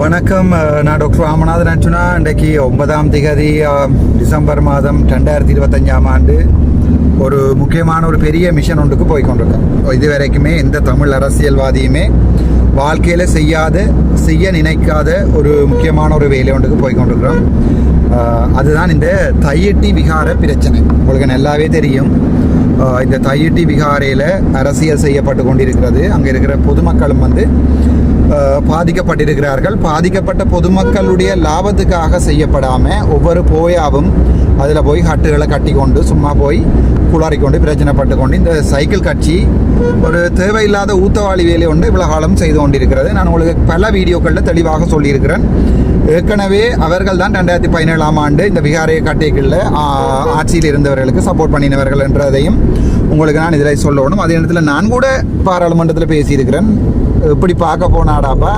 வணக்கம் நான் டாக்டர் ராமநாதன் அர்ஜுனா. இன்றைக்கு ஒன்பதாம் திகதி டிசம்பர் மாதம் ரெண்டாயிரத்தி இருபத்தஞ்சாம் ஆண்டு ஒரு முக்கியமான ஒரு பெரிய மிஷன் ஒன்றுக்கு போய் கொண்டிருக்கோம் இது வரைக்குமே எந்த தமிழ் அரசியல்வாதியுமே வாழ்க்கையில் செய்யாத செய்ய நினைக்காத ஒரு முக்கியமான ஒரு வேலை ஒன்றுக்கு போய் கொண்டிருக்கிறோம் அதுதான் இந்த தையட்டி விகார பிரச்சனை. உங்களுக்கு நல்லாவே தெரியும். இந்த தையட்டி விகாரையில் அரசியல் செய்யப்பட்டு கொண்டிருக்கிறது. அங்கே இருக்கிற பொதுமக்களும் வந்து பாதிக்கப்பட்டிருக்கிறார்கள். பாதிக்கப்பட்ட பொதுமக்களுடைய லாபத்துக்காக செய்யப்படாமல் ஒவ்வொரு போயாவும் அதில் போய் ஹட்டுகளை கட்டி கொண்டு சும்மா போய் குளாறிக்கொண்டு பிரச்சனைப்பட்டு கொண்டு இந்த சைக்கிள் கட்சி ஒரு தேவையில்லாத ஊத்தவாளி வேலை ஒன்று இவ்வளோ காலம் செய்து கொண்டிருக்கிறது. நான் உங்களுக்கு பல வீடியோக்களில் தெளிவாக சொல்லியிருக்கிறேன். ஏற்கனவே அவர்கள் தான் ரெண்டாயிரத்தி பதினேழாம் ஆண்டு இந்த விகாரிய கட்டைகளில் ஆட்சியில் இருந்தவர்களுக்கு சப்போர்ட் பண்ணினவர்கள் என்றதையும் உங்களுக்கு நான் இதில் சொல்லணும். அதே நேரத்தில் நான் கூட பாராளுமன்றத்தில் பேசியிருக்கிறேன். இப்படி பார்க்க போனாடாப்பா.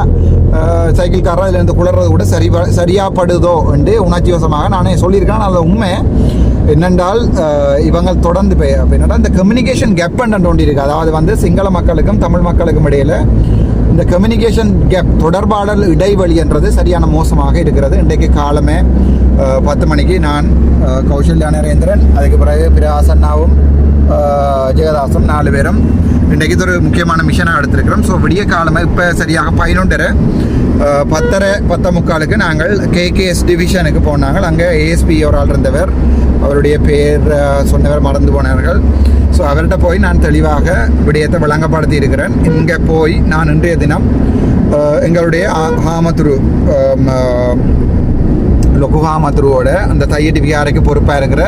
அஹ், சைக்கிள் அதில் இருந்து குளறது கூட சரி சரியாப்படுதோ என்று உணர்ச்சி வசமாக நானே சொல்லியிருக்கேன் அதில் உண்மை. என்னென்றால் இவங்கள் இவங்க தொடர்ந்து போய் அப்ப இந்த கம்யூனிகேஷன் கேப் ஒன்று இருக்கு அதாவது வந்து சிங்கள மக்களுக்கும் தமிழ் மக்களுக்கும் இடையில இந்த கம்யூனிகேஷன் கேப் தொடர்பாடல் இடைவெளி என்றது சரியான மோசமாக இருக்கிறது. இன்றைக்கு காலமே பத்து மணிக்கு நான் கௌசல்யா நரேந்திரன் அதுக்கு பிறகு பிரகாசண்ணாவும் அஹ், ஜெகதாசும் நாலு பேரும் இன்றைக்கு இது ஒரு முக்கியமான மிஷனாக எடுத்திருக்கிறோம். ஸோ விடிய காலமாக இப்போ சரியாக பதினொன்றரை பத்தரை பத்த முக்காலுக்கு நாங்கள் கேகேஎஸ் டிவிஷனுக்கு போனாங்க அங்கே ஏஎஸ்பி ஒரு ஆள் இருந்தவர். அவருடைய பேர் சொன்னவர் மறந்து போனார்கள். ஸோ அவர்கிட்ட போய் நான் தெளிவாக விடயத்தை விளங்கப்படுத்தி இருக்கிறேன் இங்கே போய் நான் இன்றைய தினம் எங்களுடைய ஆ- லகுஹாமத்ருவோட அந்த தையடி விகாரைக்கு பொறுப்பாக இருக்கிற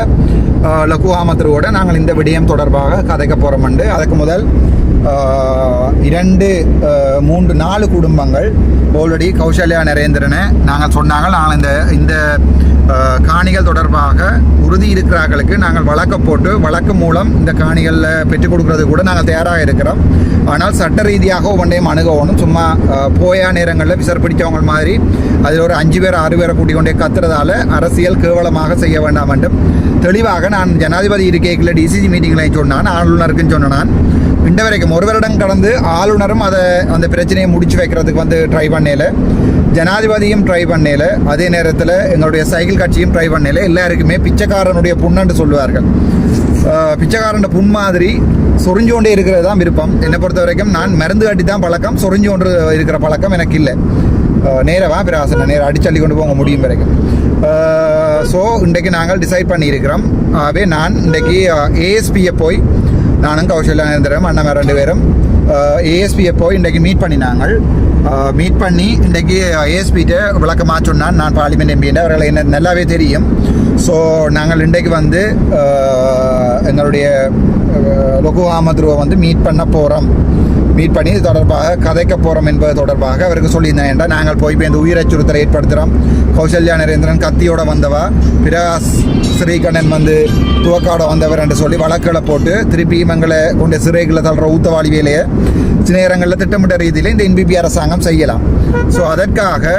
அஹ், லகுஹாமத்ருவோட நாங்கள் இந்த விடயம் தொடர்பாக கதைக்க போகிறோம்ண்டு அதுக்கு முதல் இரண்டு மூன்று நாலு குடும்பங்கள். ஆல்ரெடி கௌசல்யா நரேந்திரனை நாங்கள் சொன்னாங்க. நாங்கள் இந்த இந்த காணிகள் தொடர்பாக உறுதி இருக்கிறார்களுக்கு நாங்கள் வழக்க போட்டு வழக்கு மூலம் இந்த காணிகளில் பெற்றுக் கொடுக்கறது கூட நாங்கள் தயாராக இருக்கிறோம். ஆனால் சட்ட ரீதியாக ஒவ்வொன்றையும் அணுகணும் சும்மா போயா நேரங்களில் விசர் பிடித்தவங்க மாதிரி அதில் ஒரு அஞ்சு பேர் ஆறு பேரை கூட்டிக் கொண்டே கத்துறதால அரசியல் கேவலமாக செய்ய வேண்டாம் என்றும். தெளிவாக நான் ஜனாதிபதி இருக்கைகளில் டிசிசி மீட்டிங்கில் சொன்னான். ஆளுநருக்குன்னு சொன்னான் நான் இந்த வரைக்கும் ஒரு வருடம் கடந்து ஆளுநரும் அதை அந்த பிரச்சனையை முடிச்சு வைக்கிறதுக்கு வந்து ட்ரை பண்ணல. ஜனாதிபதியும் ட்ரை பண்ணல. அதே நேரத்தில் எங்களுடைய சைக்கிள் கட்சியும் ட்ரை பண்ணல. எல்லாருக்குமே பிச்சைக்காரனுடைய புண்ணன்று சொல்லுவார்கள். பிச்சைக்காரன் புண் மாதிரி சொரிஞ்சு கொண்டே இருக்கிறது தான் விருப்பம். என்னை பொறுத்த வரைக்கும் நான் மருந்து கட்டி தான் பழக்கம் சொரிஞ்சு கொண்டு இருக்கிற பழக்கம் எனக்கு இல்லை. நேரவா பிராசனை நேரம் அடிச்சள்ளி கொண்டு போக முடியும் வரைக்கும் ஸோ இன்றைக்கு நாங்கள் டிசைட் பண்ணியிருக்கிறோம். ஆகவே நான் இன்றைக்கு ஏஎஸ்பியை போய் நானும் கௌசல்யா நரேந்திரம் அண்ணன் ரெண்டு பேரும் ஏஎஸ்பியை போய் இன்றைக்கு மீட் பண்ணினாங்கள். மீட் பண்ணி இன்றைக்கு ஏஎஸ்பிகிட்ட விளக்கமாக சொன்னான். நான் பார்லிமெண்ட் எம்பின்னு அவர்களை என்ன நல்லாவே தெரியும். ஸோ நாங்கள் இன்றைக்கு வந்து எங்களுடைய லொகு அஹமத்ருவை வந்து மீட் பண்ண போகிறோம் மீட் பண்ணி இது தொடர்பாக கதைக்க போகிறோம் என்பது தொடர்பாக அவருக்கு சொல்லியிருந்தேன் என்றால் நாங்கள் போய் போய் இந்த உயிரச்சுறுத்தலை ஏற்படுத்துகிறோம். கௌசல்யா நரேந்திரன் கத்தியோட வந்தவா? பிரகாஷ் ஸ்ரீகண்ணன் வந்து துவக்காட வந்தவர் என்று சொல்லி வழக்குகளை போட்டு திருப்பி எங்களை கொண்டு சிறைகளை தள்ளுற ஊத்தவாளி வேலையை சில நேரங்களில் திட்டமிட்ட ரீதியில் இந்த என்பிபி அரசாங்கம் செய்யலாம். ஸோ அதற்காக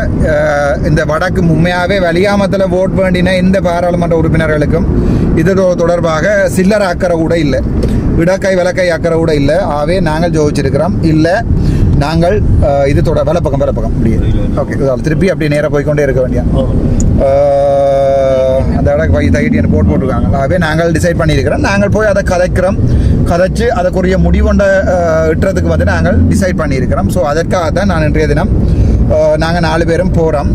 இந்த வடக்கு உண்மையாகவே வலியாமத்தில் ஓட் வேண்டின இந்த பாராளுமன்ற உறுப்பினர்களுக்கும் இது தொடர்பாக சில்லற அக்கறை கூட இல்லை. இடக்கை விளக்கை அக்கறை கூட இல்லை. ஆகவே நாங்கள் ஜோதிச்சிருக்கிறோம். இல்லை நாங்கள் இது தொட வேலை பக்கம் வேலை பக்கம். முடியாது ஓகே திருப்பி அப்படி நேராக போய்க்கொண்டே இருக்க வேண்டிய அந்த இடம் வை தைட்டியன் போட் போட்டிருக்காங்க ஆகவே நாங்கள் டிசைட் பண்ணியிருக்கிறோம். நாங்கள் போய் அதை கதைக்கிறோம். கதைச்சு அதற்குரிய முடிவொண்ட இட்டுறதுக்கு வந்து நாங்கள் டிசைட் பண்ணியிருக்கிறோம். ஸோ அதற்காக தான் நான் இன்றைய தினம் நாங்கள் நாலு பேரும் போகிறோம்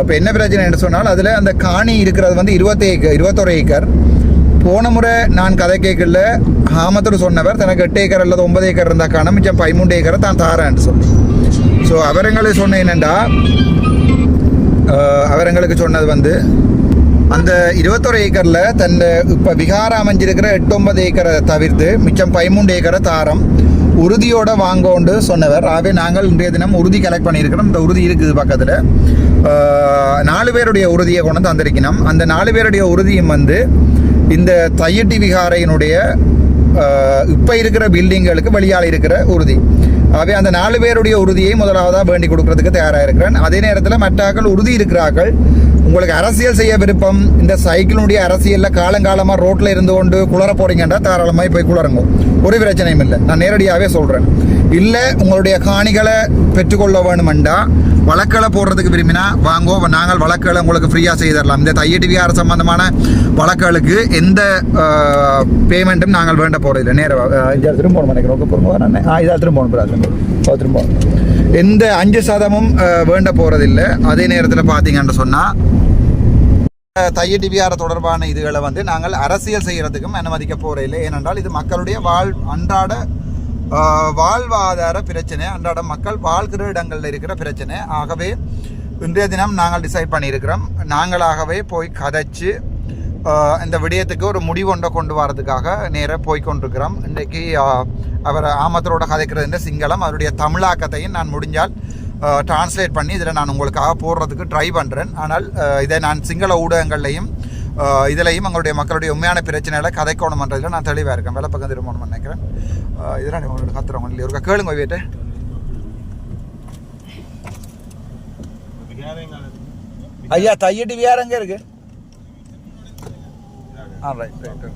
இப்போ என்ன பிரச்சனை என்று சொன்னால் அதில் அந்த காணி இருக்கிறது வந்து இருபத்தி ஏக்கர் இருபத்தொரு ஏக்கர். போன முறை நான் கதை கேட்கல. ஹாமத்தில் சொன்னவர் தனக்கு எட்டு ஏக்கர் அல்லது ஒன்பது ஏக்கர் இருந்தால் காண மிச்சம் பதிமூன்று ஏக்கரை தான் தாரேன்னு சொல்லி. ஸோ அவரங்களை சொன்ன என்னென்னா அவரங்களுக்கு சொன்னது வந்து அந்த இருபத்தொரு ஏக்கரில் தன் இப்போ விகாரம் அமைஞ்சிருக்கிற எட்டு ஒன்பது ஏக்கரை தவிர்த்து மிச்சம் பதிமூன்று ஏக்கரை தாரம் உறுதியோட வாங்கோண்டு சொன்னவர். ஆகவே நாங்கள் இன்றைய தினம் உறுதி கலெக்ட் பண்ணியிருக்கிறோம். இந்த உறுதி இருக்குது பக்கத்தில். நாலு பேருடைய உறுதியை கொண்டு தந்திருக்கணும். அந்த நாலு பேருடைய உறுதியும் வந்து இந்த தையட்டி விகாரையினுடைய இப்போ இருக்கிற பில்டிங்களுக்கு வெளியால் இருக்கிற உறுதி. ஆகவே அந்த நாலு பேருடைய உறுதியை முதலாவதாக வேண்டி கொடுக்கறதுக்கு தயாராக இருக்கிறேன் அதே நேரத்தில் மற்றாக்கள் உறுதி இருக்கிறார்கள். உங்களுக்கு அரசியல் செய்ய விருப்பம். இந்த சைக்கிளுடைய அரசியலில் காலங்காலமாக ரோட்டில் இருந்து கொண்டு குளற போறீங்கன்றா தாராளமாக போய் குளருங்க ஒரு பிரச்சனையும் இல்லை. நான் நேரடியாகவே சொல்கிறேன் இல்லை உங்களுடைய காணிகளை பெற்றுக்கொள்ள வேணுமெண்டா வழக்களை போடுறதுக்கு விரும்பினா வாங்கோ நாங்கள் வழக்களை உங்களுக்கு ஃப்ரீயாக செய்து தரலாம். இந்த தையடி விஆர் சம்பந்தமான வழக்குகளுக்கு எந்த பேமெண்ட்டும் நாங்கள் வேண்ட போகிறதில்லை நேரம் இதில் திரும்ப போகணும் நினைக்கிறோம். ஓகே போகிறோம் ஆ திரும்ப போகணும் திரும்ப எந்த அஞ்சு சதமும் வேண்ட போகிறதில்லை அதே நேரத்தில் பார்த்தீங்கன்னு சொன்னால் தையடி விஆர் தொடர்பான இதுகளை வந்து நாங்கள் அரசியல் செய்கிறதுக்கும் அனுமதிக்க போகிறதில்லை ஏனென்றால் இது மக்களுடைய வாழ் அன்றாட வாழ்வாதார பிரச்சனை. அன்றாட மக்கள் வாழ்கிற இடங்களில் இருக்கிற பிரச்சனை. ஆகவே இன்றைய தினம் நாங்கள் டிசைட் பண்ணியிருக்கிறோம். நாங்களாகவே போய் கதைச்சு இந்த விடயத்துக்கு ஒரு முடிவொன்றை கொண்டு வரதுக்காக நேராக போய் கொண்டிருக்கிறோம். இன்றைக்கு அவர் ஆமத்தரோட கதைக்கிறது இந்த சிங்களம். அவருடைய தமிழாக்கத்தையும் நான் முடிஞ்சால் டிரான்ஸ்லேட் பண்ணி இதில் நான் உங்களுக்காக போடுறதுக்கு ட்ரை பண்ணுறேன் ஆனால் இதை நான் சிங்கள ஊடகங்கள்லையும் இதுலையும் எங்களுடைய மக்களுடைய உண்மையான பிரச்சனைகளை கதைக்கணுமன்றதில் நான் தெளிவாக இருக்கேன். வேலை பக்கம் திரும்பணும்னு நினைக்கிறேன். இதெல்லாம் உங்களோட கத்துறவங்க இல்லை ஒரு கேளுங்க வீட்டு ஐயா தையடி வேற எங்கே இருக்கு? ஆ ரைட் ரைட்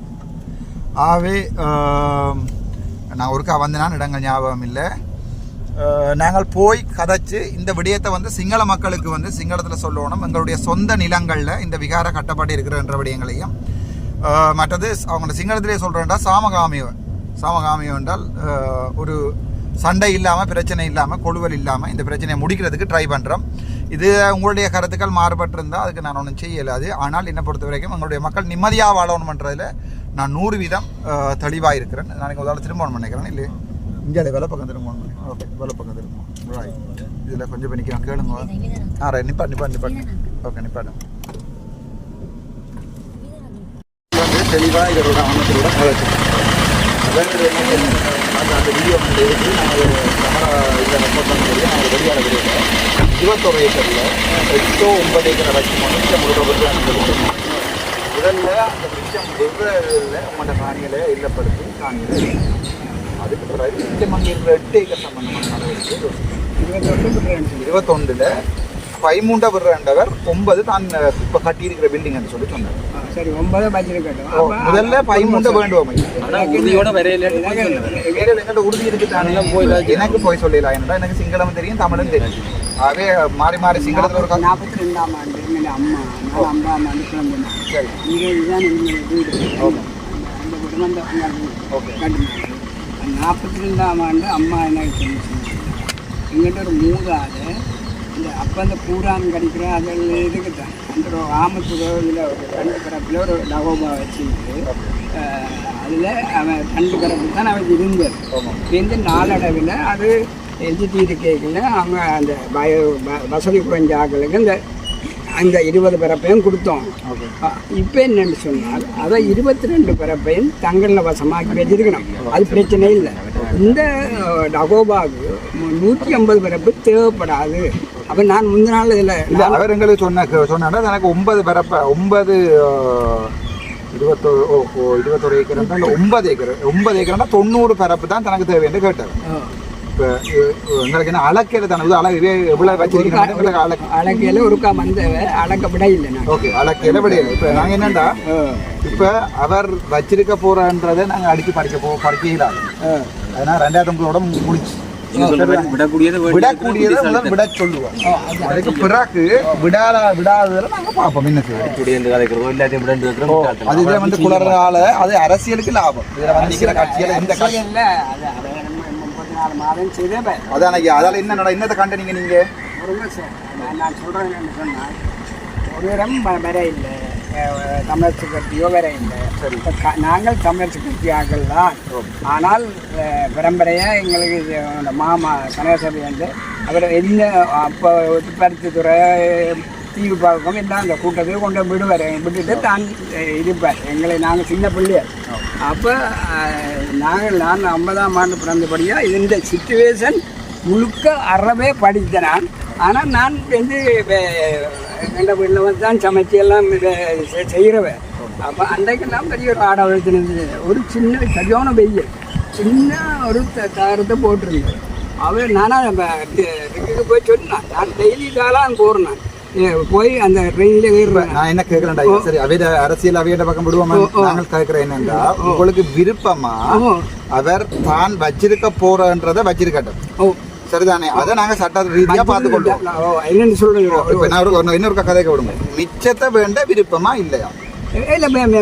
நான் ஒருக்கா வந்தேனான்னு இடங்கள் ஞாபகம் இல்லை. நாங்கள் போய் கதைச்சு இந்த விடயத்தை வந்து சிங்கள மக்களுக்கு வந்து சிங்களத்தில் சொல்லணும். எங்களுடைய சொந்த நிலங்களில் இந்த விகார கட்டப்பட்டு இருக்கிறன்ற விடயங்களையும் மற்றது அவங்களோட சிங்களத்திலே சொல்கிறேன்டா சாமகாமியோ சாமகாமியோ என்றால் ஒரு சண்டை இல்லாமல் பிரச்சனை இல்லாமல் கொழுவல் இல்லாமல் இந்த பிரச்சனையை முடிக்கிறதுக்கு ட்ரை பண்ணுறோம் இது உங்களுடைய கருத்துக்கள் மாறுபட்டிருந்தால் அதுக்கு நான் ஒன்றும் செய்யலாது ஆனால் என்னை பொறுத்த வரைக்கும் எங்களுடைய மக்கள் நிம்மதியாக வாழணுமன்றதில் நான் நூறு வீதம் தெளிவாக இருக்கிறேன். நான் உதாரணம் திரும்பணும் நினைக்கிறேன். இல்லை இங்கே வேலை பக்கம் திரும்பணும் ஓகே வேலை பக்கம் திரும்பணும் இதில் கொஞ்சம் பண்ணிக்கலாம் கேளுங்க. ஆ ரைட் நிப்பாட் நிப்பாட் நிப்பாட் ஓகே நிப்பாடு தெளிவாக இதோட என்ன செய்யணும், அந்த வீடியோ வந்து எடுத்து நாங்கள் கேமரா இதில் ரெக்கார்ட் பண்ண முடியும். நாங்கள் வெளியாட விடுவோம் இருபத்தொரு ஏக்கரில் எட்டோ ஒன்பது ஏக்கரை வச்சு இந்த முழுக்க அந்த முதல்ல அந்த விருச்சம் வெவ்வேறு உங்களோட காணிகளை இல்லப்படுத்தி காணிகளை அதுக்கு பிறகு அங்கே இருக்கிற எட்டு ஏக்கர் சம்பந்தமான நடவடிக்கை இருபத்தொன்றில் பதிமூண்டை விடுறவர் ஒன்பது தான் இப்போ கட்டியிருக்கிற பில்டிங்னு சொல்லி சொன்னார். சரி ஒன்பது வச்சிருக்கட்டும் முதல்ல பதிமூண்டை வேண்டுவோம். எங்கிட்ட உறுதி இருக்கு தானே. எனக்கு போய் சொல்லலாம் என்னடா எனக்கு சிங்களம் தெரியும் தமிழும் தெரியும். ஆகவே மாறி மாறி சிங்களத்தில் ஒரு நாற்பத்தி ரெண்டாம் ஆண்டு அம்மா நான் ஐம்பதாம் ஆண்டு சரி. இங்கே இதுதான் ஓகே. ஓகே. நாற்பத்தி ரெண்டாம் ஆண்டு அம்மா என்ன சொன்னிச்சு எங்கிட்ட ஒரு மூதாது இந்த அப்போ அந்த பூரான் கிடைக்கிற அதில் இதுக்கு தான் அந்த ஒரு ஆமத்துறவில் ஒரு ரெண்டு பிறப்பில் ஒரு டகோபா வச்சுக்கிட்டு அதில் அவன் ரெண்டு பிறப்பு தான் அவனுக்கு இருந்தது இருந்து இந்த நாளடைவில் அது எல்ஜிடி கேட்கல அவங்க அந்த பய வ- வசதி குறைஞ்ச ஆக்களுக்கு இந்த அந்த இருபது பிறப்பையும் கொடுத்தோம். இப்போ என்னன்னு சொன்னால் அதை இருபத்தி ரெண்டு பிறப்பையும் தங்களில் வசமாக்கி வச்சிருக்கணும். அது பிரச்சனை இல்லை. இந்த டகோபாவுக்கு நூற்றி ஐம்பது பிறப்பு தேவைப்படாது. அப்போ நான் முந்தின நாள் இல்ல இதில் அவர் எங்களுக்கு சொன்ன சொன்னா எனக்கு ஒன்பது பரப்ப ஒன்பது இருபத்தொரு ஓ இருபத்தொரு ஏக்கர் இல்ல ஒன்பது ஏக்கர் ஒன்பது ஏக்கர்னா தொண்ணூறு பரப்பு தான் தனக்கு தேவை என்று கேட்டார். இப்போ எங்களுக்கு என்ன அளக்கையில் தானே இது அளவு எவ்வளவு வச்சிருக்கீங்க அழகையில் ஒருக்கா வந்தவ அழக்க விட இல்லை ஓகே அளக்கையில் விட இப்போ நாங்கள் என்னண்டா இப்போ அவர் வச்சிருக்க போறன்றதை நாங்கள் அடிச்சு படிக்க போ படிக்க இல்லாது அதனால் ரெண்டாயிரத்தி ஒன்பதோட முடிச்சு. விடக்கூடியது விடக்கூடியதை முதல் விட சொல்லுவோம். அதுக்கு பிறகு விடாத விடாததில் நாங்கள் பார்ப்போம் என்ன வைக்கிறோம் அது வந்து குளறால அது அரசியலுக்கு லாபம். இதில் வந்து கட்சியில் இந்த கட்சி நாலு மாதம் செய்தவ அதான் ஐயா அதால் என்ன என்னத்தை கண்டனீங்க நீங்கள் ஒருங்க சார் நான் சொல்கிறேன் என்னன்னு சொன்னால் ஒரு வ- வர இல்லை. தமிழரசு கட்சியோ வர இல்லை. சரி. நாங்கள் தமிழரசு கட்சி ஆட்கள் தான் ஆனால் பரம்பரையாக எங்களுக்கு மாமா கனகசபை வந்து அவர் என்ன அப்போ பருத்தித்துறை தீவு பார்ப்போம். எல்லாம் அந்த கூட்டத்தை கொண்டு விடுவார். விட்டுட்டு தான் இருப்பார். எங்களை நாங்கள் சின்ன பிள்ளையார் அப்போ நாங்கள் நான் ஐம்பதாம் ஆண்டு பிறந்தபடியாக இந்த சுச்சுவேஷன் முழுக்க அறவே படித்தேன் நான் ஆனால் நான் வந்து எங்கள் வீட்டில் வந்து தான் சமைச்சு எல்லாம் செய்கிறவன் அப்போ அன்றைக்கெல்லாம் பெரிய ஒரு ஆடை இருந்தது. ஒரு சின்ன சரியான வெயில். சின்ன ஒரு த- தகரத்தை போட்டிருந்தேன் அவர் நானாக இதுக்கு போய் சொன்னான். நான் டெய்லி காலம் போகிறேன் போய் அந்த ட்ரெயினில் ஏறுறேன். நான் என்ன கேட்குறேன்டா சரி அவையிட அரசியல் அவையிட பக்கம் விடுவோமா? நாங்கள் கேட்குற என்னன்னா உங்களுக்கு விருப்பமா அவர் தான் வச்சிருக்க போறன்றதை வச்சிருக்கட்டும். சரிதானே? அதை நாங்க சட்ட ரீதியா பார்த்துக்கொள்வோம். என்னன்னு இப்ப நான் ஒரு இன்னொரு கதைக்கு விடுங்க. மிச்சத்தை வேண்ட விருப்பமா இல்லையா? கேட்கிறேன்.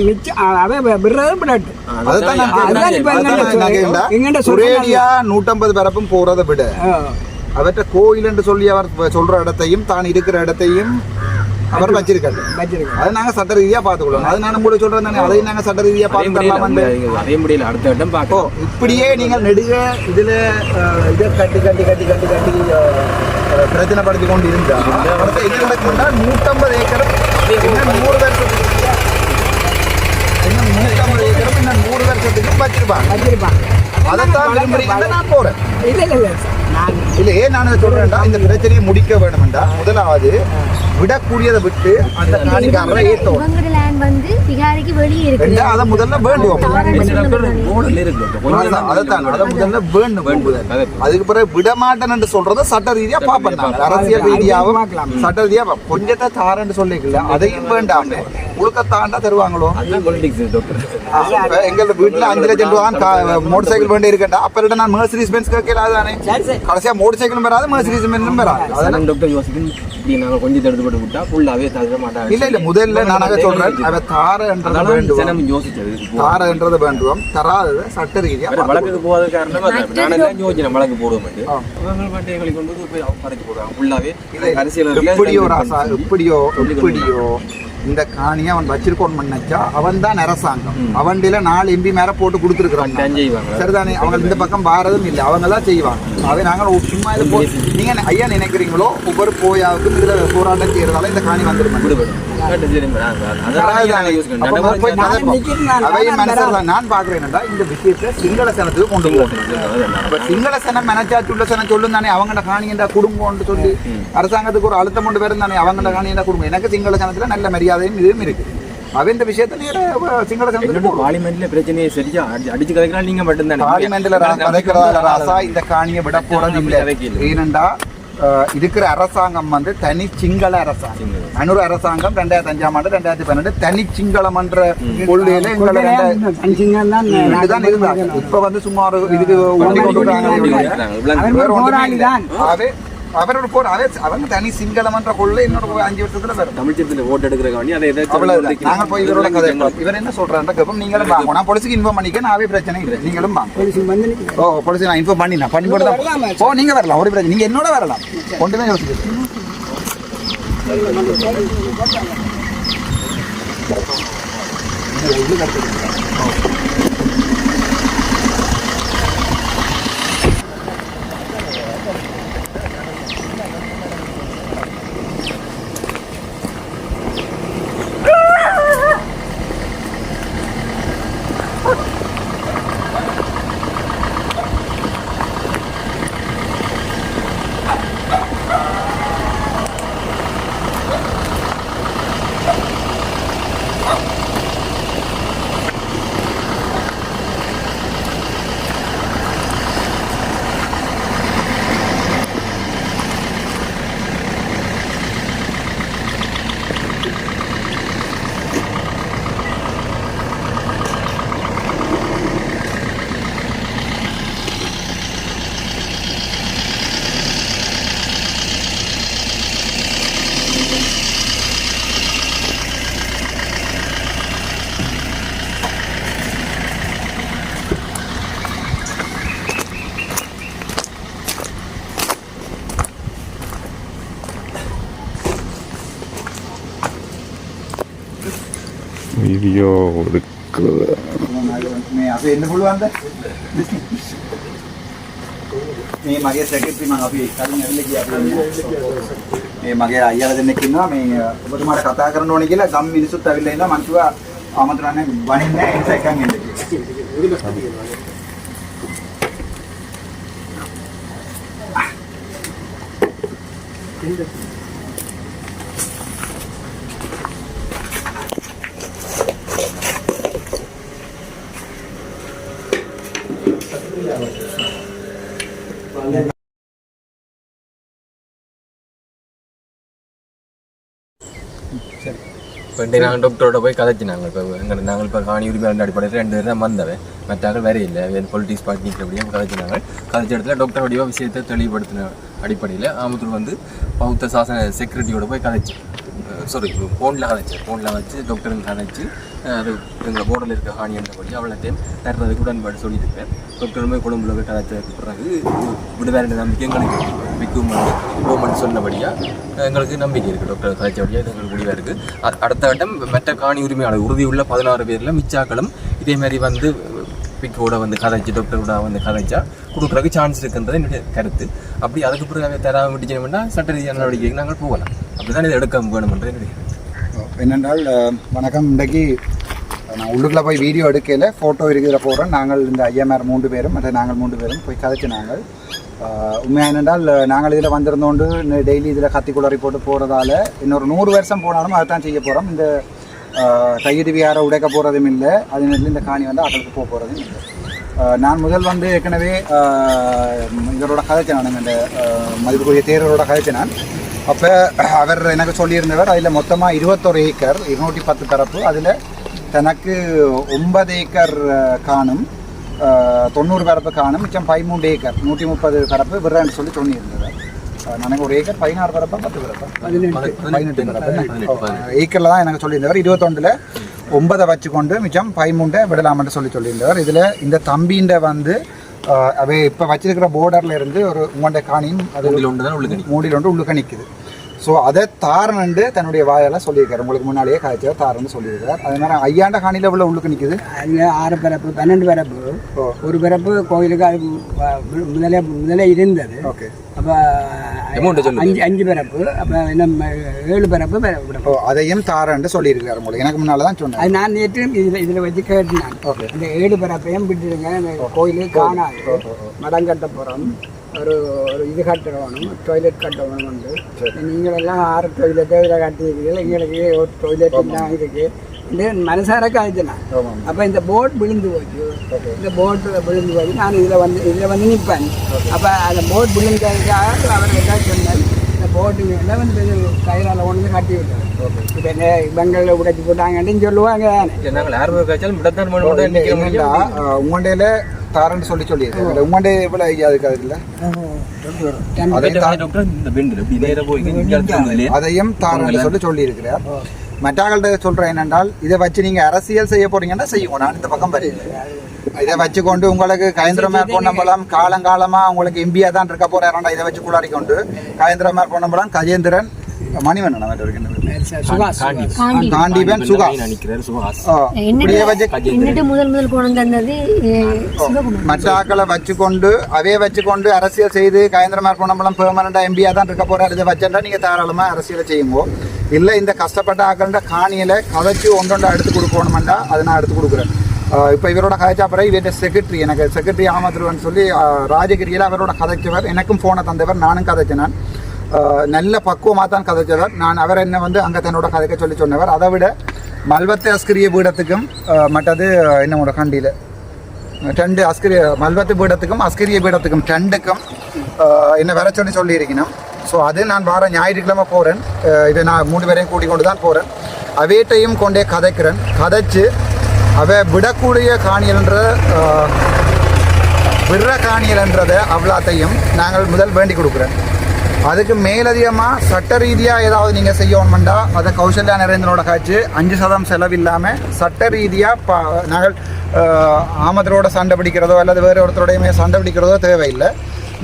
கேட்கிறேன். நூற்றம்பது பரப்பும் போறதை விட. அவற்ற கோயில் என்று சொல்லி அவர் சொல்ற இடத்தையும் தான் இருக்கிற இடத்தையும் அவர் வச்சிருக்காரு. அதை நாங்க சட்ட ரீதியா பார்த்துக்கொள்ளணும். அது நான் கூட சொல்றேன் தானே. அதையும் நாங்க சட்ட ரீதியா பார்த்துக்கலாம் அதே முடியல அடுத்த ஓ பார்க்கலாம். இப்படியே நீங்கள் நெடுக இதுல இதை கட்டி கட்டி கட்டி கட்டி கட்டி பிரச்சனைப்படுத்தி கொண்டு இருந்தா அடுத்து என்ன நடக்கும்னா நூற்றம்பது இன்னும் நூறு வருஷத்துக்கு இன்னும் நூற்றம்பது ஏக்கரும் இன்னும் நூறு வருஷத்துக்கு வச்சிருப்பாங்க. வச்சிருப்பான் அதைத்தான் விரும்புறீங்க. நான் போறேன். இல்ல இல்ல இல்ல ஏன் நான் இதை சொல்றேன்டா இந்த பிரச்சனையை முடிக்க வேணும்டா முதலாவது விடக்கூடியதை விட்டு அந்த காணிக்காரரை ஏத்தோம். வந்து வெளியே இருக்கு. அதை முதல்ல வேண்டுவோம். அதைத்தான் அதை முதல்ல வேண்டும். அதுக்கு பிறகு விடமாட்டேன் என்று சொல்றத சட்ட ரீதியா பாப்பேன். அரசியல் ரீதியாவும் சட்ட ரீதியா கொஞ்சத்தை தாரன்னு சொல்லிக்கல. அதையும் வேண்டாம. முழுக்க தாண்டா தருவாங்களோ? அதுதான் பொலிட்டிக்ஸ் டாக்டர் இப்ப எங்க வீட்டுல அஞ்சு லட்சம் ரூபா மோட்டர் சைக்கிள் வேண்டி இருக்கட்டா அப்ப நான் மெர்சிடிஸ் பென்ஸ் கேட்கலாதானே கடைசியா மோட்டர் சைக்கிளும் வராது மெர்சிடிஸ் பென்ஸும் வராது. டாக்டர் யோசிக்கும் கொஞ்சம் போட்டு விட்டா ஃபுல்லாகவே தர மாட்டாங்க. இல்ல இல்ல முதல்ல நான் சொல்றேன். அவ தாரன்றத வேண்டுவோம் யோசிச்சது. தாரன்றத வேண்டுவோம் தராதது சட்ட ரீதியா வேற வழக்குக்கு போகாத காரணமா. நான் எல்லாம் வழக்கு போடுவோம் அவங்க மட்டும் எங்களுக்கு கொண்டு போய் பறிச்சு போடுவாங்க. ஃபுல்லாவே அரசியல் எப்படியோ ராசா எப்படியோ எப்படியோ இந்த காணியை அவன் வச்சிருக்கோன் பண்ணச்சா அவன் தான் அரசாங்கம் அவன்டில நாலு எம்பி மேல போட்டு செய்வாங்க சரிதானே? அவங்க இந்த பக்கம் பாரதும் இல்லை. அவங்க தான் செய்வாங்க. அதை நாங்கள் சும்மா இது போ நீங்க என்ன- ஐயா நினைக்கிறீங்களோ ஒவ்வொரு போயாவுக்கும் இதுல போராட்டம் செய்யறதால இந்த காணி. நிக்கிறேன் நான். பாக்குறேன்டா இந்த விஷயத்தை சிங்கள சனத்துக்கு கொண்டு போகணும். சிங்கள சனம் மனச்சாச்சுள்ள சனம் சொல்லும் தானே அவங்கட காணியண்டா குடும்பம்னு சொல்லி அரசாங்கத்துக்கு ஒரு அழுத்தம் கொண்டு வரும் தானே அவங்கட காணியண்டா குடும்பம் எனக்கு சிங்கள சனத்துல நல்ல மரியாதையும் இதுவும் இருக்கு. அவ இந்த விஷயத்த நேர சிங்கள பார்லிமெண்ட்ல பிரச்சனையை சரியா? அடி- அடிச்சு கதைக்கலாம் நீங்க மட்டும்தானே. பார்லிமெண்ட்ல கதைக்கிறதால ராசா இந்த காணியை விட போறது இல்ல. ஏனெண்டா இருக்கிற அரசாங்கம் வந்து தனி சிங்கள அரசாங்கம். அனுர அரசாங்கம் ரெண்டாயிரத்தி அஞ்சாம் ஆண்டு ரெண்டாயிரத்தி பன்னெண்டு தனி சிங்களம் என்ற கொள்கையில எங்களை இருந்தாங்க இப்ப வந்து சும்மா ஒரு இதுக்கு அவரோட போர் அவே அவங்க தனி சிங்களம் என்ற கொள்கை இன்னொரு அஞ்சு வருஷத்துல வரும். தமிழ்ச்சத்துல ஓட்டு எடுக்கிற காண்டி அதை அவ்வளவுதான். நாங்க போய் இவரோட கதை இவர் என்ன சொல்றாருன்னா கேப்போம். நீங்களும் வாங்க. நான் பொலிசுக்கு இன்ஃபார்ம் பண்ணிக்க நாவே பிரச்சனை இல்லை. நீங்களும் வாங்க. ஓ பொலிசு நான் இன்ஃபார்ம் பண்ணி நான் பண்ணி போட்டு தான் ஓ நீங்க வரலாம். ஒரு பிரச்சனை நீங்க என்னோட வரலாம். ஒன்றுமே யோசிக்க අයියෝ උඩක මේ අපි එන්න පුළුවන්ද? මේ මගේ සැකෙත් මම අපි කලින් ඇවිල්ලා ගියා. මේ මගේ අයියාලා දෙන්නෙක් ඉන්නවා මේ ඔබතුමාට කතා කරන්න ඕනේ කියලා ගම් මිනිස්සුත් ඇවිල්ලා ඉන්නවා මං කිව්වා ආමතුරන්නේ වහින්නේ නැහැ ඒ නිසා එකන් එන්න කියලා. Thank you. இப்போ நாங்கள் டாக்டரோட போய் கதைச்சினாங்க இப்போ எங்கள் நாங்கள் இப்போ காணி உரிமை அடிப்படையில் ரெண்டு பேர் தான் வந்தவன் மற்றாக்கள் வேற இல்லை பொலிட்டிக்ஸ் பார்ட்டி நிற்கிறபடியாக கதைச்சினாங்க கதைச்ச இடத்துல டாக்டர் விஷயத்தை தெளிவுபடுத்தின அடிப்படையில் ஆமத்தூர் வந்து பௌத்த சாசன செக்யூரிட்டியோட போய் கதைச்சு சாரி ஃபோனில் கதைச்சு ஃபோனில் கதைச்சு டாக்டருங்க கதைச்சு அது எங்களை போர்டில் இருக்க ஹானி என்றபடி அவ்வளோ டைம் தர்றதுக்கு உடன்பாடு சொல்லியிருப்பேன் டாக்டருமே குடும்பத்தில் கலாச்சாரத்துக்கு பிறகு விடுவேறு நம்பிக்கை எங்களுக்கு விற்கும் கவர்மெண்ட் சொன்னபடியாக எங்களுக்கு நம்பிக்கை இருக்குது டாக்டர் கதைச்சபடியாக இது எங்களுக்கு முடிவாக இருக்குது அடுத்த கட்டம் மற்ற காணி உரிமையாளர் உறுதியுள்ள பதினாறு பேரில் மிச்சாக்களும் இதே மாதிரி வந்து பிக்கோட வந்து கதைச்சு டாக்டர் கூட வந்து கதைச்சா கொடுக்குறதுக்கு சான்ஸ் இருக்குன்றது என்னுடைய கருத்து. அப்படி அதுக்கு பிறகு தராம வேண்டாம் சட்ட ரீதியான நடவடிக்கைக்கு நாங்கள் போகலாம். அப்படிதான் இதை எடுக்க வேணும்ன்றது என்னுடைய என்னென்றால் வணக்கம். இன்றைக்கு நான் உள்ளுக்குள்ளே போய் வீடியோ எடுக்கல ஃபோட்டோ இருக்கிற போகிறோம் நாங்கள் இந்த ஐஎம்ஆர் மூன்று பேரும் மற்ற நாங்கள் மூன்று பேரும் போய் கதைச்சு நாங்கள். உண்மையாக என்னென்றால் நாங்கள் இதில் வந்திருந்தோண்டு டெய்லி இதில் கத்தி குளறி போட்டு போகிறதால இன்னொரு நூறு வருஷம் போனாலும் அதை தான் செய்ய போகிறோம் இந்த கையெழுதி யாரை உடைக்க போகிறதும் இல்லை. அது நேரத்தில் இந்த காணி வந்து அவளுக்கு போக போகிறதும் இல்லை. நான் முதல் வந்து ஏற்கனவே இவரோட கதைச்சேன் நான் இந்த மதிப்புக்குரிய தேரரோட கதைச்சேன் நான். அப்போ அவர் எனக்கு சொல்லியிருந்தவர் அதில் மொத்தமாக இருபத்தொரு ஏக்கர் இருநூற்றி பத்து பரப்பு அதில் தனக்கு ஒன்பது ஏக்கர் காணும் தொண்ணூறு பரப்பு காணும் மிச்சம் பதிமூன்று ஏக்கர் நூற்றி முப்பது பரப்பு விடுறேன்னு சொல்லி சொல்லியிருந்தவர். அஹ், எனக்கு ஒரு ஏக்கர் பதினாறு பரப்பா பத்து பரப்பா பதினெட்டு. பரப்பு ஏக்கரில் தான் எனக்கு சொல்லியிருந்தவர். இருபத்தொண்டில் ஒன்பதை வச்சுக்கொண்டு மிச்சம் பதிமூண்டை விடலாம்னு சொல்லி சொல்லியிருந்தவர். இதில் இந்த தம்பின்ற வந்து அவை இப்போ வச்சிருக்கிற போர்டரில் இருந்து ஒரு உங்கள்கிட்ட காணியும் அது மூடியில் ஒன்று உள்ளுக்கு மூடியில் ஒன்று உள்ளுக்க நிற்குது ஸோ அதை தாரனண்டு தன்னுடைய வாயால் சொல்லியிருக்காரு. உங்களுக்கு முன்னாலேயே காய்ச்சல் தாரன்னு சொல்லியிருக்கார். அதனால ஐயாண்ட காணியில் உள்ள உள்ளுக்கு நிற்குது அதில் ஆறு பிறப்பு பன்னெண்டு பிறப்பு. ஓ. ஒரு பிறப்பு கோயிலுக்கு அது முதலே முதலே இருந்தது. ஓகே. அப்போ. அஞ்சு அஞ்சு பிறப்பு அப்போ என்ன ஏழு பிறப்பு ஓ அதையும் தாரன்னு சொல்லியிருக்காரு உங்களுக்கு எனக்கு முன்னால் தான் சொன்னேன் அது நான் நேற்று இதில் இதில் வச்சு கேட்டேன் ஓகே. இந்த ஏழு பிறப்பையும் விட்டுடுங்க. கோயிலே காணாது. மடம் கட்ட போகிறோம் ஒரு ஒரு இது கட்டணும். டாய்லெட் கட்டணும் உண்டு. நீங்கள் எல்லாம் ஆறு டாய்லெட்டோ இதில் கட்டியிருக்கீங்க எங்களுக்கு ஒரு டாய்லெட் தான் இருக்கு. இது மனசார காய்ச்சினா ஆமாம். அப்போ இந்த போட் விழுந்து போச்சு. இந்த போட் விழுந்து போச்சு. நான் இதில் வந்து இதில் வந்து நிற்பேன் அப்போ அந்த போட் விழுந்ததுக்காக அவர் என்ன சொன்னார் இந்த போட்டு எல்லாம் வந்து கயிறால் கொண்டு வந்து கட்டி விட்டார் இப்போ என்ன பெங்களில் உடைச்சி போட்டாங்கன்னு சொல்லுவாங்க. காய்ச்சாலும் உங்கண்டையில தாரன்னு சொல்லி சொல்லியிருக்காரு. உங்கண்டே இவ்வளோ ஐயா இருக்காது இல்லை அதையும் தாரன்னு சொல்லி சொல்லியிருக்கிறார். மற்றவர்கள்ட்ட சொல்றேன் என்னென்றால் இதை வச்சு நீங்க அரசியல் செய்ய போறீங்கன்னா செய்யுங்க. நான் இந்த பக்கம் வரேன். இதை வச்சுக்கொண்டு உங்களுக்கு கயந்திரமார் பொன்னம்பலம் காலங்காலமா உங்களுக்கு எம்பியா தான் இருக்க போறாரா இதை வச்சு குளாடி கொண்டு கயந்திரமார் பொன்னம்பலம் கஜேந்திரன் மணிவண்ணன் அவர் இருக்கின்றது சுகாஸ் காண்டி காண்டிபன் சுகாஸ் நிற்கிறார் சுகாஸ் ஆ, இப்படியே வச்சு என்னட்டு முதல் முதல் கொண்டு வந்தது அஹ், சிவகுமார். மற்ற ஆக்களை வச்சுக்கொண்டு அவே வச்சுக்கொண்டு அரசியல் செய்து கயந்திரமார் பொன்னம்பலம் பெர்மனண்டா எம்பியா தான் இருக்க போறாரு. இதை வச்சுட்டா நீங்க தாராளமா அரசியலை செய்யுங்க. இல்ல இந்த கஷ்டப்பட்ட ஆக்கள்கிட்ட காணியில கதைச்சு ஒன்றொண்டா எடுத்து கொடுக்கணுமெண்டா அதை நான் எடுத்து கொடுக்குறேன். இப்ப இவரோட கதைச்சா பிறகு இவர்கிட்ட செக்ரட்டரி எனக்கு செக்ரட்டரி ஆமதுருவன் சொல்லி ராஜகிரியில அவரோட கதைச்சவர் எனக்கும் போனை தந்தவர் நானும் கதைச்சேன் நான். ஆஹ் நல்ல பக்குவமாக தான் கதைச்சவர். நான் அவர் என்ன வந்து அங்கே தன்னோட கதைக்க சொல்லி சொன்னவர். அதை விட மல்வத்தை அஸ்கிரிய பீடத்துக்கும் மற்றது என்னோட கண்டியில்? ரெண்டு அஸ்கிரிய மல்வத்து பீடத்துக்கும் அஸ்கிரிய பீடத்துக்கும் ரெண்டுக்கும் என்ன வர சொல்லி சொல்லியிருக்கணும். ஸோ அது நான் வார ஞாயிற்றுக்கிழமை போகிறேன் இதை நான் மூணு பேரையும் கூட்டிக் கொண்டு தான் போகிறேன் அவையட்டையும் கொண்டே கதைக்கிறேன். கதைச்சு அவை விடக்கூடிய காணியல்ன்ற விடுற காணியல்ன்றதை அவ்வளோத்தையும் நாங்கள் முதல் வேண்டி கொடுக்குறேன். அதுக்கு மேலதிகமாக சட்ட ரீதியாக ஏதாவது நீங்கள் செய்யணுமெண்டா அதை கௌசல்யா நரேந்திரனோட காய்ச்சி அஞ்சு சதம் செலவு இல்லாமல் சட்ட ரீதியாக ப நாங்கள் ஆமதரோட சண்டை பிடிக்கிறதோ அல்லது வேறு ஒருத்தரோடையுமே சண்டை பிடிக்கிறதோ தேவையில்லை.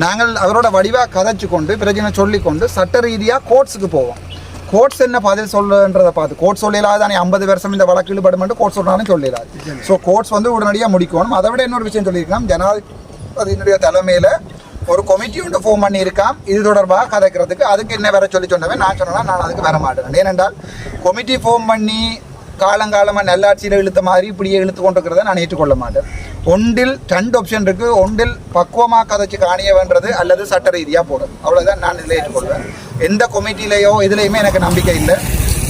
நாங்கள் அவரோட வடிவாக கதைச்சு கொண்டு பிரச்சனை சொல்லிக்கொண்டு சட்ட ரீதியாக கோர்ட்ஸுக்கு போவோம். கோர்ட்ஸ் என்ன பதில் சொல்லுன்றதை பார்த்து கோர்ட் சொல்லலாது தானே ஐம்பது வருஷம் இந்த வழக்கு ஈடுபடும் கோர்ட் சொன்னாலும் சொல்லலாது ஸோ கோர்ட்ஸ் வந்து உடனடியாக முடிக்கணும் அதை விட இன்னொரு விஷயம் சொல்லியிருக்கலாம் ஜனாதிபதியினுடைய தலைமையில் ஒரு கமிட்டி ஒன்று ஃபோம் பண்ணியிருக்கான் இது தொடர்பாக கதைக்கிறதுக்கு அதுக்கு என்ன வேற சொல்லி சொன்னவன்? நான் சொன்னேன்னா நான் அதுக்கு வர மாட்டேன். ஏனென்றால் கமிட்டி ஃபோம் பண்ணி காலங்காலமாக நல்லாட்சியில் இழுத்த மாதிரி இப்படியே இழுத்து கொண்டிருக்கிறத நான் ஏற்றுக்கொள்ள மாட்டேன். ஒன்றில் ரெண்டு ஆப்ஷன் இருக்குது ஒன்றில் பக்குவமாக கதைச்சு காணிய வேண்டது அல்லது சட்ட ரீதியாக போடுறது. அவ்வளோதான் நான் இதில் ஏற்றுக்கொள்வேன். எந்த கமிட்டிலேயோ இதுலேயுமே எனக்கு நம்பிக்கை இல்லை.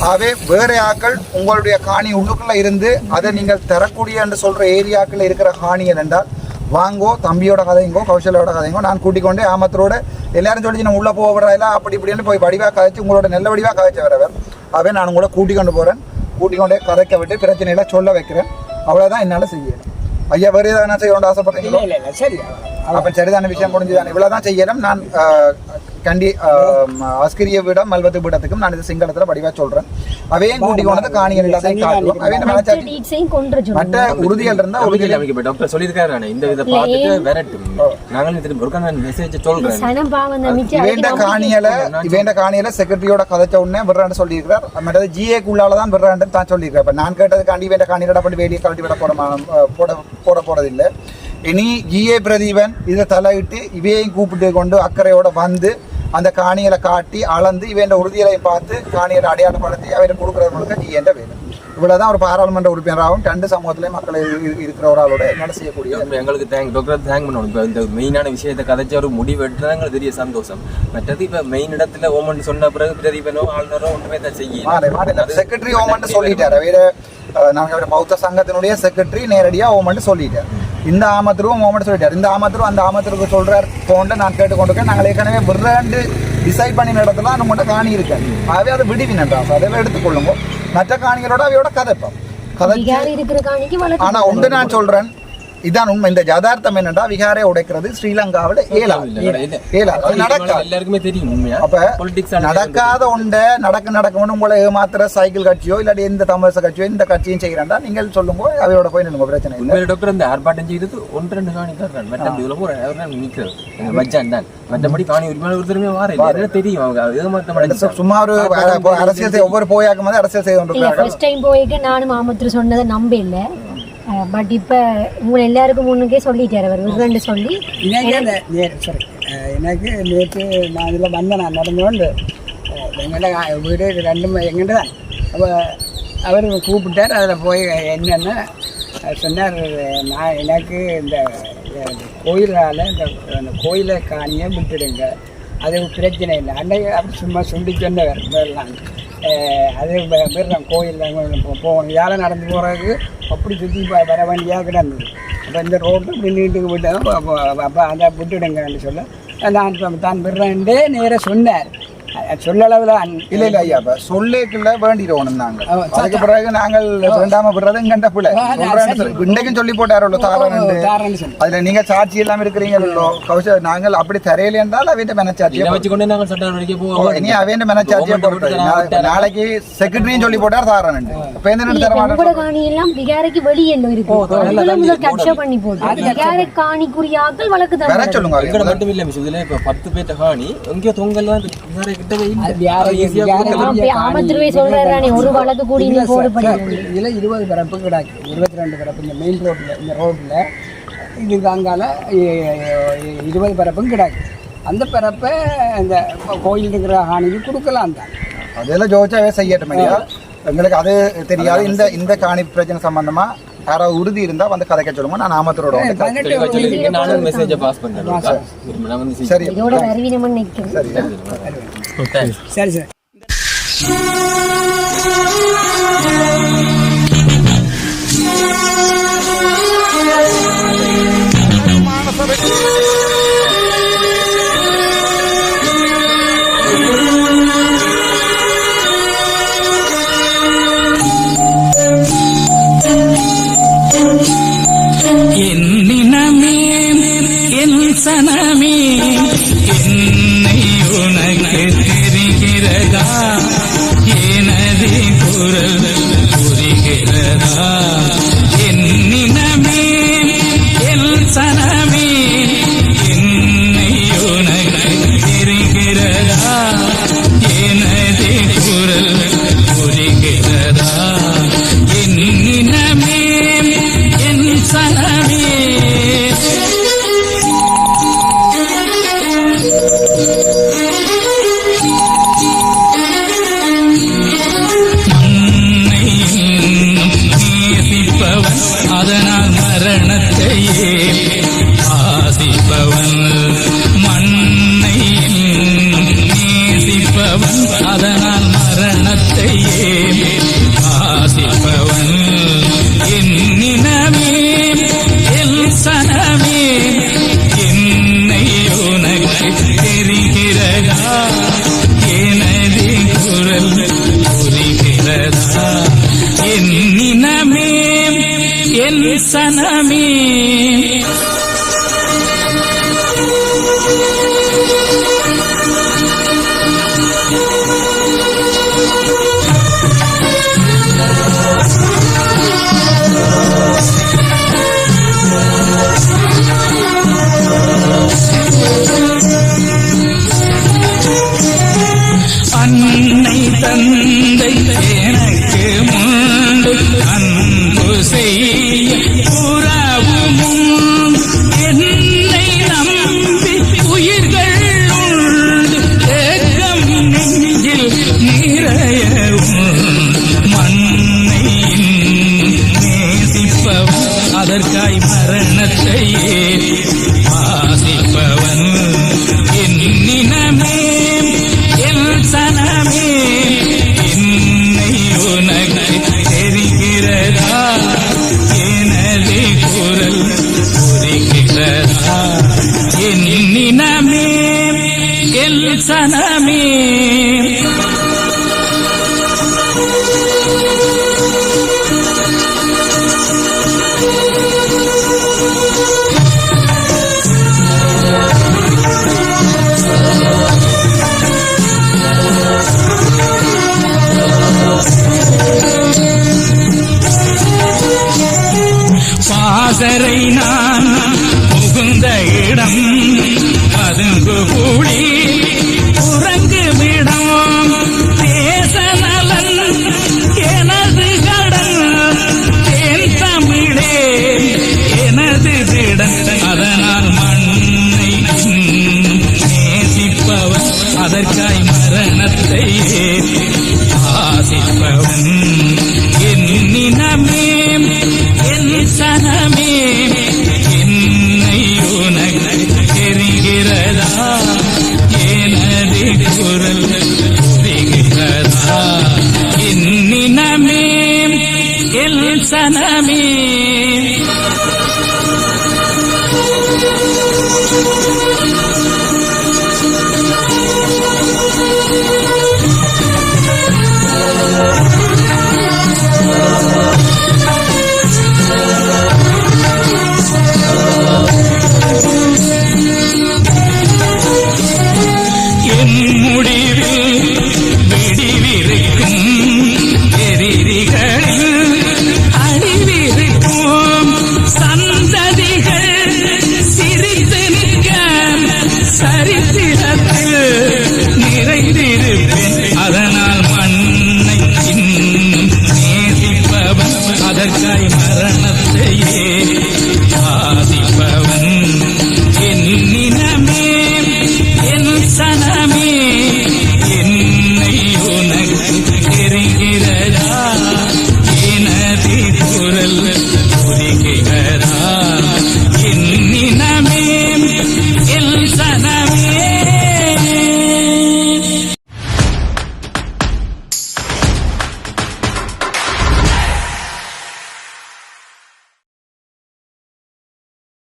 ஆகவே வேறு ஆக்கள் உங்களுடைய காணி உள்ளுக்குள்ளே இருந்து அதை நீங்கள் தரக்கூடிய என்று சொல்கிற ஏரியாக்களில் இருக்கிற காணி என்றால் வாங்கோ தம்பியோட கதைங்கோ கௌசல்யோட கதைங்கோ நான் கூட்டிக் கொண்டு ஆமத்தரோட எல்லாரும் சொல்லி நான் உள்ளே போக விடுறதில்ல அப்படி இப்படின்னு போய் வடிவாக கதைச்சு உங்களோட நல்ல வடிவாக கதைச்சு வரவர் அவே நான் உங்களை கூட்டிக் கொண்டு போகிறேன் கூட்டிக் கொண்டே கதைக்க விட்டு பிரச்சனையில சொல்ல வைக்கிறேன். அவ்வளவுதான் என்னால செய்யணும் ஐயா வேறு ஏதாவது என்ன செய்யணும்னு ஆசைப்படுறீங்களோ இல்லை இல்லை அப்ப சரிதான விஷயம் முடிஞ்சுதான் இவ்வளவுதான் செய்யணும். நான் கண்டி ஆஸ்கிரிய வீடம் மல்வத்து வீடத்துக்கும் நான் இது சிங்களத்துல வடிவா சொல்றேன். அவையும் கூட்டி கொண்டு காணிகள் எல்லாத்தையும் காட்டுவோம். அவையும் மற்ற உறுதிகள் இருந்தா உறுதியில் நம்பிக்கை டாக்டர் சொல்லியிருக்காரு இந்த இதை பார்த்துட்டு விரட்டும் நாங்களும் திரும்ப நான் மெசேஜ் சொல்றேன். இவேண்ட காணியல இவேண்ட காணியல செக்ரட்டரியோட கதைச்ச உடனே விடுறான்னு சொல்லியிருக்கார் மற்றது ஜிஏக்குள்ளால தான் விடுறான்னு தான் சொல்லியிருக்கார் இப்ப நான் கேட்டதுக்காண்டி இவேண்ட காணியோட பண்ணி வெளியே கழட்டி விட போட போட போட போறதில்லை. இனி ஜிஏ பிரதீபன் இதை தலையிட்டு இவையையும் கூப்பிட்டு கொண்டு அக்கறையோட வந்து அந்த காணிகளை காட்டி அளந்து இவேண்ட உறுதியலையும் பார்த்து காணிகளை அடையாளப்படுத்தி அவரை கொடுக்கறது முழுக்க ஜிஏண்ட வேலை. இவ்வளவுதான் ஒரு பாராளுமன்ற உறுப்பினராகவும் ரெண்டு சமூகத்திலையும் மக்கள் இரு- இரு- இருக்கிற ஒரு ஆளோட என்ன செய்யக்கூடிய எங்களுக்கு தேங்க் டாக்டர் தேங்க் பண்ணணும். இப்போ இந்த மெயினான விஷயத்தை கதைச்ச ஒரு முடிவு எடுத்தது எங்களுக்கு பெரிய சந்தோஷம் மற்றது இப்போ மெயின் இடத்துல ஓமன் சொன்ன பிறகு பிரதீபனோ ஆளுநரோ ஒன்றுமே தான் செய்யல செக்ரட்டரி ஓமன்ட்டு சொல்லிட்டாரு வேற அஹ், நாங்க வேற பௌத்த சங்கத்தினுடைய செக்ரட்டரி நேரடியா ஓமன்ட்டு சொல்லிட்டார் இந்த ஆமத்திரும் ஓமன்ட்டு சொல்லிட்டார். இந்த ஆமத்திரும் அந்த ஆமத்திற்கு சொல்றார் போன்ல நான் கேட்டுக்கொண்டிருக்கேன். நாங்கள் ஏற்கனவே விடுறாண்டு டிசைட் பண்ணின இடத்துல நம்மகிட்ட காணி இருக்கு. ஆகவே அதை விடுவினன்றா அதை எடுத்துக்கொள்ளுங்க மற்ற காணிகளோட அவையோட கதைப்போம் கதைச்சு விகாரி இருக்கிற காணிக்கு வழக்கு ஆனா ஒன்று நான் சொல்றேன். இதான் உண்மை. இந்த யதார்த்தம் என்னடா விகாரை உடைக்கிறது ஸ்ரீலங்காவில் நடக்காது. எல்லாருக்குமே தெரியும் உண்மையா? அப்ப பொலிட்டிக்ஸ் நடக்காத ஒன்றை நடக்க நடக்கணும் உங்களை ஏமாத்துற சைக்கிள் கட்சியோ இல்லாட்டி எந்த தமிழக கட்சியோ இந்த கட்சியும் செய்கிறாண்டா நீங்கள் சொல்லுங்க அவையோட போய் நின்னுங்க பிரச்சனை இல்லை. டாக்டர் இந்த ஆர்ப்பாட்டம் செய்தது ஒன்று ரெண்டு காணி தான் மற்றபடி காணி உரிமையாளர் ஒருத்தருமே வார தெரியும் அவங்க. ஏமாற்றம் சும்மா ஒரு அரசியல் செய்ய ஒவ்வொரு போயாக்கும் போது அரசியல் செய்து போயிட்டு நானும் மாமத்துல சொன்னதை நம்ப இல்லை பட் இப்ப உங்களை எல்லாருக்கும் முன்னுக்கே சொல்லிட்டாரு அவர் விருதுன்னு சொல்லி. அஹ் எனக்கு நேற்று நான் இதில் வந்தேன் நான் நடந்து கொண்டு எங்கள்ட வீடு ரெண்டும் எங்கிட்ட தான். அப்போ அவர் கூப்பிட்டார் அதில் போய் என்னென்ன சொன்னார் நான் எனக்கு இந்த கோயிலால் இந்த அந்த கோயிலை காணியை விட்டுடுங்க. அது பிரச்சனை இல்லை. அன்னைக்கு அப்படி சும்மா சொல்லி சொன்னவர் வரலாம் அது நான் கோயில் போகணும் ஏழை நடந்து போகிறதுக்கு அப்படி சுற்றி வர வேண்டியாக கிடந்தது அப்போ இந்த ரோட்டு இப்படி நீட்டுக்கு விட்டோம் அப்போ அப்போ அதை விட்டுடுங்கன்னு சொல்ல நான் தான் விடுறேன்ட்டு நேராக சொன்னார். சொல்லளவில் இல்ல இல்ல ஐயா இப்ப சொல்லேக்குள்ள வேண்டிடுவோம் நாங்க ஓ, அதுக்கு பிறகு நாங்கள் வேண்டாம விடுறது இங்கண்ட பிள்ளை. இன்றைக்கும் சொல்லி போட்டாரோ சொன்னேன் அதுல நீங்க சாட்சி எல்லாம் இருக்கிறீங்களோ கௌஷ நாங்கள் அப்படி தரையில இருந்தால் அவையிட்ட மனச்சாட்சியை இதை வச்சுக்கொண்டு நாங்கள் போவோம். இனி மனச்சாட்சியை போட்டு நாளைக்கு செக்ரட்டரியும் சொல்லி போட்டார் தாரன் இப்ப எந்த தர விகாரைக்கு வெளியே வழக்கு வர தான் சொல்லுங்க எங்கட அவைய. மட்டும் இல்ல மிஸ். இதுல இப்ப பத்து பேர்ட்ட காணி எங்கேயோ தொங்கல்லாம் இருக்கு. ஆமத்துருவே சொல்றாரு ஒரு வழக்கு கூடி இதில் இருபது பிறப்பு கிடக்கு. இருபத்தி ரெண்டு பிறப்பு இந்த மெயின் ரோட்டில் இந்த ரோட்டில் இதுக்கு அங்கால இ- இருபது பிறப்பும் கிடக்கு. அந்த பிறப்பை இந்த கோயில் இருக்கிற ஹானிக்கு கொடுக்கலாம் தான். அதெல்லாம் ஜோதிச்சாவே செய்யட்டும் எங்களுக்கு அது தெரியாது. இந்த இந்த காணி பிரச்சனை சம்பந்தமா யாராவது உறுதி இருந்தா வந்து கதைக்க சொல்லுங்க. நான் நாமத்தரோட. நானும் மெசேஜை பாஸ் பண்றேன் சரி. இதோட சரி. சரி சரி. என்னினமே சனமே. தந்தை எனக்கு முன்பு அன்பு செய்